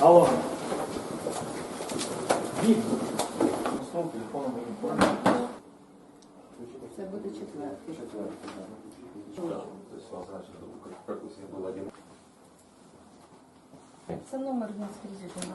Алло. Вік. Основ телефону мені Це буде четвертий. Четвертий. Це номер у нас прізвища.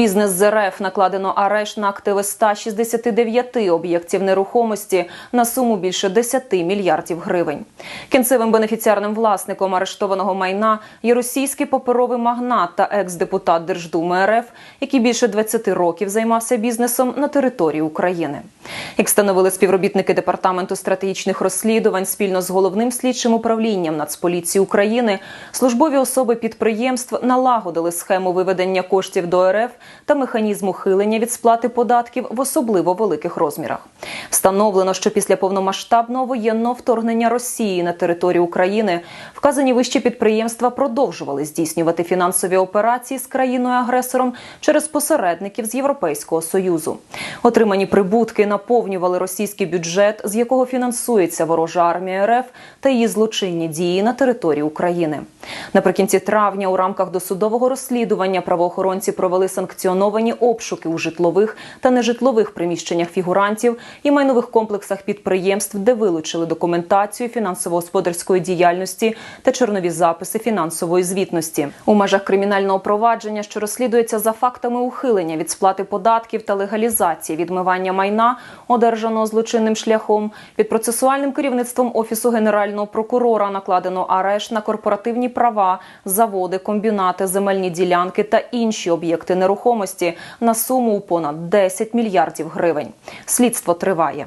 Бізнес з РФ накладено арешт на активи 169 об'єктів нерухомості на суму більше 10 мільярдів гривень. Кінцевим бенефіціарним власником арештованого майна є російський паперовий магнат та екс-депутат Держдуми РФ, який більше 20 років займався бізнесом на території України. Як встановили співробітники департаменту стратегічних розслідувань спільно з головним слідчим управлінням Нацполіції України, службові особи підприємств налагодили схему виведення коштів до РФ та механізм ухилення від сплати податків в особливо великих розмірах. Встановлено, що після повномасштабного воєнного вторгнення Росії на територію України вказані вищі підприємства продовжували здійснювати фінансові операції з країною-агресором через посередників з Європейського союзу. Отримані прибутки наповнювали російський бюджет, з якого фінансується ворожа армія РФ та її злочинні дії на території України. Наприкінці травня у рамках досудового розслідування правоохоронці провели санкціоновані обшуки у житлових та нежитлових приміщеннях фігурантів і майнових комплексах підприємств, де вилучили документацію фінансово-господарської діяльності та чорнові записи фінансової звітності. У межах кримінального провадження, що розслідується за фактами ухилення від сплати податків та легалізації відмивання майна, одержаного злочинним шляхом, під процесуальним керівництвом офісу генерального прокурора накладено арешт на корпоративні права, заводи, комбінати, земельні ділянки та інші об'єкти нерухомості на суму понад 10 мільярдів гривень. Слідство триває.